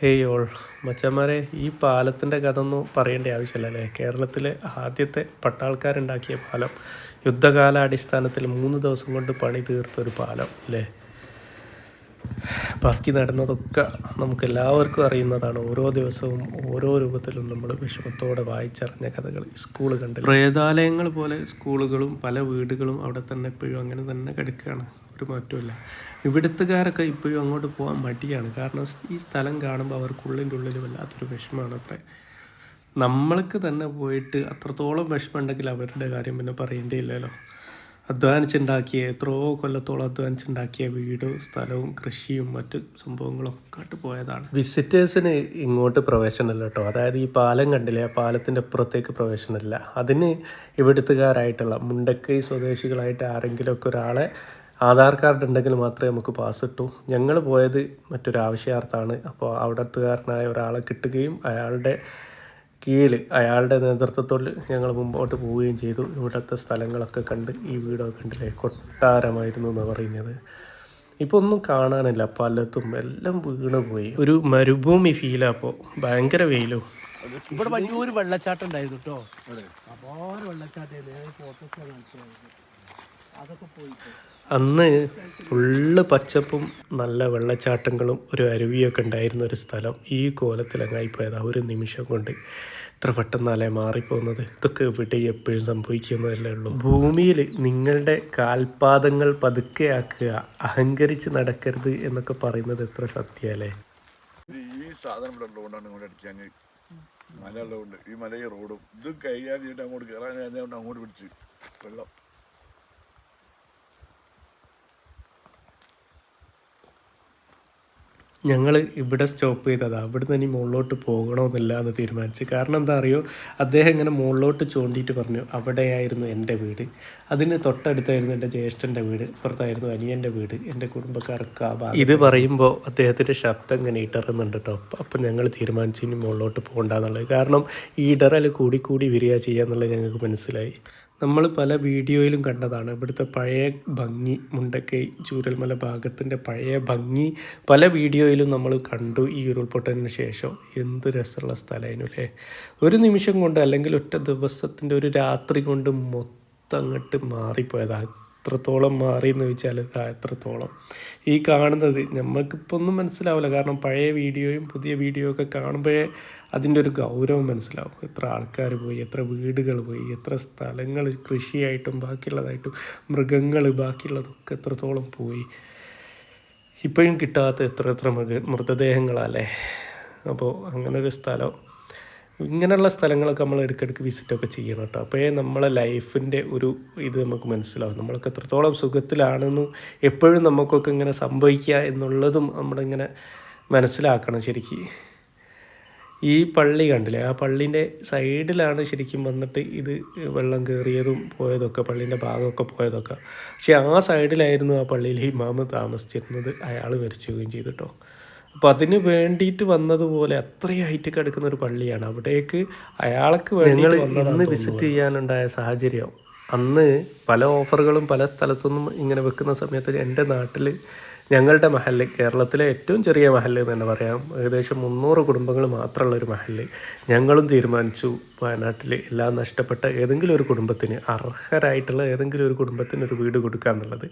Hey all മച്ചന്മാരെ ഈ പാലത്തിന്റെ കഥ ഒന്നും പറയേണ്ട ആവശ്യമില്ല അല്ലേ? കേരളത്തിലെ ആദ്യത്തെ പട്ടാൾക്കാരുണ്ടാക്കിയ പാലം. യുദ്ധകാലാടിസ്ഥാനത്തിൽ മൂന്ന് ദിവസം കൊണ്ട് പണി തീർത്തൊരു പാലം അല്ലേ? ബാക്കി നടന്നതൊക്കെ നമുക്ക് എല്ലാവർക്കും അറിയുന്നതാണ്. ഓരോ ദിവസവും ഓരോ രൂപത്തിലും നമ്മൾ വിഷമത്തോടെ വായിച്ചറിഞ്ഞ കഥകൾ. സ്കൂൾ കണ്ട് പ്രേതാലയങ്ങൾ പോലെ സ്കൂളുകളും പല വീടുകളും അവിടെ തന്നെ എപ്പോഴും അങ്ങനെ തന്നെ കിടക്കുകയാണ്. ഒരു മാറ്റമില്ല ഇവിടുത്തുകാരൊക്കെ ഇപ്പോഴും അങ്ങോട്ട് പോകാൻ മടിയാണ്. കാരണം ഈ സ്ഥലം കാണുമ്പോൾ അവർക്കുള്ളിന്റെ ഉള്ളിൽ വല്ലാത്തൊരു വിഷമമാണ് അത്രേ. നമ്മൾക്ക് തന്നെ പോയിട്ട് അത്രത്തോളം വിഷമമുണ്ടെങ്കിൽ അവരുടെ കാര്യം പിന്നെ പറയേണ്ടിയില്ലല്ലോ. അധ്വാനിച്ചുണ്ടാക്കിയ എത്രയോ കൊല്ലത്തോളം അധ്വാനിച്ചുണ്ടാക്കിയ വീടും സ്ഥലവും കൃഷിയും മറ്റു സംഭവങ്ങളും ഒക്കെ ആയിട്ട് പോയതാണ്. വിസിറ്റേഴ്സിന് ഇങ്ങോട്ട് പ്രവേശനമില്ല കേട്ടോ. അതായത് ഈ പാലം കണ്ടില്ലേ? ആ പാലത്തിന്റെ അപ്പുറത്തേക്ക് പ്രവേശനമില്ല. അതിന് ഇവിടുത്തുകാരായിട്ടുള്ള മുണ്ടക്കൈ സ്വദേശികളായിട്ട് ആരെങ്കിലുമൊക്കെ ഒരാളെ ആധാർ കാർഡ് ഉണ്ടെങ്കിൽ മാത്രമേ നമുക്ക് പാസ് കിട്ടൂ. ഞങ്ങൾ പോയത് മറ്റൊരു ആവശ്യാർത്ഥമാണ് അപ്പോൾ അവിടത്തുകാരനായ ഒരാളെ കിട്ടുകയും അയാളുടെ കീഴിൽ അയാളുടെ നേതൃത്വത്തിൽ ഞങ്ങൾ മുമ്പോട്ട് പോവുകയും ചെയ്തു. ഇവിടുത്തെ സ്ഥലങ്ങളൊക്കെ കണ്ട് ഈ വീടൊക്കെ കണ്ടില്ലേ കൊട്ടാരമായിരുന്നു എന്ന് പറയുന്നത്. ഇപ്പോൾ ഒന്നും കാണാനില്ല പലതും എല്ലാം വീണ് പോയി. ഒരു മരുഭൂമി ഫീലാ അപ്പോൾ ഭയങ്കര വെയിലും. ഇവിടെ വലിയൊരു വെള്ളച്ചാട്ടം ഉണ്ടായിരുന്നു കേട്ടോ. അപാര വെള്ളച്ചാട്ടം. അതൊക്കെ പോയി. അന്ന് ഫുള്ള് പച്ചപ്പും നല്ല വെള്ളച്ചാട്ടങ്ങളും ഒരു അരുവിയൊക്കെ ഉണ്ടായിരുന്ന ഒരു സ്ഥലം. ഈ കോലത്തിലങ്ങായിപ്പോയത് ഒരു നിമിഷം കൊണ്ട് ഇത്ര പെട്ടെന്നല്ലേ മാറിപ്പോകുന്നത് ഇതൊക്കെ ഇവിടെ എപ്പോഴും സംഭവിക്കുന്നതല്ലേ ഉള്ളൂ. ഭൂമിയിൽ നിങ്ങളുടെ കാൽപാദങ്ങൾ പതുക്കെയാക്കുക അഹങ്കരിച്ച് നടക്കരുത് എന്നൊക്കെ പറയുന്നത് എത്ര സത്യമല്ലേ? ഈ സാധനം മല ഉള്ളതുകൊണ്ട് ഈ മല ഈ റോഡും. ഇത് കൈകാര്യം അങ്ങോട്ട് കയറാൻ അങ്ങോട്ട് പിടിച്ച് വെള്ളം. ഞങ്ങൾ ഇവിടെ സ്റ്റോപ്പ് ചെയ്തതാണ് അവിടുന്ന് ഇനി മുകളിലോട്ട് പോകണമെന്നില്ല എന്ന് തീരുമാനിച്ചു. കാരണം എന്താ അറിയോ? അദ്ദേഹം ഇങ്ങനെ മുകളിലോട്ട് ചൂണ്ടിയിട്ട് പറഞ്ഞു അവിടെയായിരുന്നു എന്റെ വീട്. അതിന് തൊട്ടടുത്തായിരുന്നു എന്റെ ജ്യേഷ്ഠന്റെ വീട്. ഇപ്പുറത്തായിരുന്നു അനിയന്റെ വീട്. എന്റെ കുടുംബക്കാർക്ക് ആ ഇത് പറയുമ്പോൾ അദ്ദേഹത്തിന്റെ ശബ്ദം ഇങ്ങനെ ഇടറുന്നുണ്ട് കേട്ടോ. അപ്പം ഞങ്ങൾ തീരുമാനിച്ചു ഇനി മുകളിലോട്ട് പോകണ്ടെന്നുള്ളത് കാരണം ഈ ഇടറൽ കൂടി കൂടി വരിക ചെയ്യുക എന്നുള്ളത് ഞങ്ങൾക്ക് മനസ്സിലായി. നമ്മൾ പല വീഡിയോയിലും കണ്ടതാണ് ഇവിടുത്തെ പഴയ ഭംഗി മുണ്ടക്കൈ ചൂരൽമല ഭാഗത്തിന്റെ പഴയ ഭംഗി പല വീഡിയോയിലും നമ്മൾ കണ്ടു ഈ ഉരുൾപൊട്ടലിന് ശേഷം. എന്ത് രസമുള്ള സ്ഥലമായിരുന്നു അല്ലേ? ഒരു നിമിഷം കൊണ്ട് അല്ലെങ്കിൽ ഒറ്റ ദിവസത്തിന്റെ ഒരു രാത്രി കൊണ്ട് മൊത്തം അങ്ങോട്ട് മാറിപ്പോയതാണ്. എത്രത്തോളം മാറി എന്ന് ചോദിച്ചാൽ എത്രത്തോളം. ഈ കാണുന്നത് നമുക്കിപ്പോൾ ഒന്നും മനസ്സിലാവില്ല. കാരണം പഴയ വീഡിയോയും പുതിയ വീഡിയോ ഒക്കെ കാണുമ്പോഴേ അതിന്റെ ഒരു ഗൗരവം മനസ്സിലാവും. എത്ര ആൾക്കാർ പോയി എത്ര വീടുകൾ പോയി എത്ര സ്ഥലങ്ങൾ കൃഷിയായിട്ടും ബാക്കിയുള്ളതായിട്ടും മൃഗങ്ങൾ ബാക്കിയുള്ളതൊക്കെ എത്രത്തോളം പോയി. ഇപ്പോഴും കിട്ടാത്ത എത്ര എത്ര മൃഗ മൃതദേഹങ്ങളല്ലേ അപ്പോൾ അങ്ങനൊരു സ്ഥലം ഇങ്ങനെയുള്ള സ്ഥലങ്ങളൊക്കെ നമ്മൾ ഇടയ്ക്കിടയ്ക്ക് വിസിറ്റൊക്കെ ചെയ്യണം കേട്ടോ. അപ്പോഴേ നമ്മളെ ലൈഫിന്റെ ഒരു ഇത് നമുക്ക് മനസ്സിലാവും. നമ്മളൊക്കെ എത്രത്തോളം സുഖത്തിലാണെന്നും എപ്പോഴും നമുക്കൊക്കെ ഇങ്ങനെ സംഭവിക്കുക എന്നുള്ളതും നമ്മളിങ്ങനെ മനസ്സിലാക്കണം ശരിക്കും. ഈ പള്ളി കണ്ടില്ലേ? ആ പള്ളീന്റെ സൈഡിലാണ് ശരിക്കും വന്നിട്ട് ഇത് വെള്ളം കയറിയതും പോയതൊക്കെ പള്ളീന്റെ ഭാഗമൊക്കെ പോയതൊക്കെ. പക്ഷേ ആ സൈഡിലായിരുന്നു ആ പള്ളിയിൽ ഇമാമ് താമസിച്ചിരുന്നത്. അയാൾ മരിച്ചു ചെയ്തിട്ടോ അപ്പോൾ അതിന് വേണ്ടിയിട്ട് വന്നതുപോലെ അത്രയായിട്ട് കിടക്കുന്ന ഒരു പള്ളിയാണ്. അവിടേക്ക് അയാൾക്ക് വേണ്ടി ഇന്ന് വിസിറ്റ് ചെയ്യാനുണ്ടായ സാഹചര്യം അന്ന് പല ഓഫറുകളും പല സ്ഥലത്തുനിന്നും ഇങ്ങനെ വെക്കുന്ന സമയത്ത് എന്റെ നാട്ടിൽ ഞങ്ങളുടെ മഹല്ല് കേരളത്തിലെ ഏറ്റവും ചെറിയ മഹല്ല് എന്ന് തന്നെ പറയാം. ഏകദേശം മുന്നൂറ് കുടുംബങ്ങൾ മാത്രമുള്ള ഒരു മഹല്ല്. ഞങ്ങളും തീരുമാനിച്ചു വയനാട്ടിൽ എല്ലാം നഷ്ടപ്പെട്ട ഏതെങ്കിലും ഒരു കുടുംബത്തിന് അർഹരായിട്ടുള്ള ഏതെങ്കിലും ഒരു കുടുംബത്തിന് ഒരു വീട് കൊടുക്കുക എന്നുള്ളത്.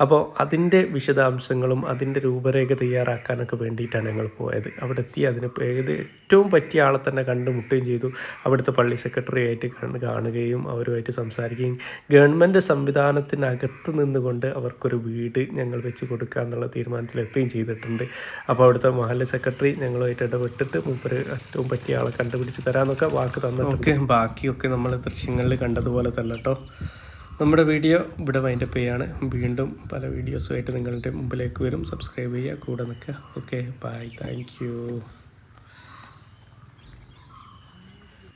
അപ്പോൾ അതിന്റെ വിശദാംശങ്ങളും അതിന്റെ രൂപരേഖ തയ്യാറാക്കാനൊക്കെ വേണ്ടിയിട്ടാണ് ഞങ്ങൾ പോയത്. അവിടെ എത്തി അതിന് ഏത് ഏറ്റവും പറ്റിയ ആളെ തന്നെ കണ്ടുമുട്ടുകയും ചെയ്തു. അവിടുത്തെ പള്ളി സെക്രട്ടറി ആയിട്ട് കാണുകയും അവരുമായിട്ട് സംസാരിക്കുകയും ഗവൺമെന്റ് സംവിധാനത്തിനകത്ത് നിന്നുകൊണ്ട് അവർക്കൊരു വീട് ഞങ്ങൾ വെച്ച് കൊടുക്കുക എന്നുള്ള തീരുമാനത്തിലെത്തുകയും ചെയ്തിട്ടുണ്ട്. അപ്പോൾ അവിടുത്തെ മഹല്ല സെക്രട്ടറി ഞങ്ങളുമായിട്ട് ഇടപെട്ടിട്ട് മൂപ്പര് ഏറ്റവും പറ്റിയ ആളെ കണ്ടുപിടിച്ച് തരാമെന്നൊക്കെ വാക്ക് തന്നിട്ടുണ്ട്. ഓക്കെ ബാക്കിയൊക്കെ നമ്മൾ ദൃശ്യങ്ങളിൽ കണ്ടതുപോലെ തന്നെ കേട്ടോ. നമ്മുടെ വീഡിയോ ഇവിടെ വൈൻഡപ്പ് ചെയ്യാണ്. വീണ്ടും പല വീഡിയോസുമായിട്ട് നിങ്ങളുടെ മുമ്പിലേക്ക് വരും. സബ്സ്ക്രൈബ് ചെയ്യുക കൂടെ നിൽക്കുക. Okay bye thank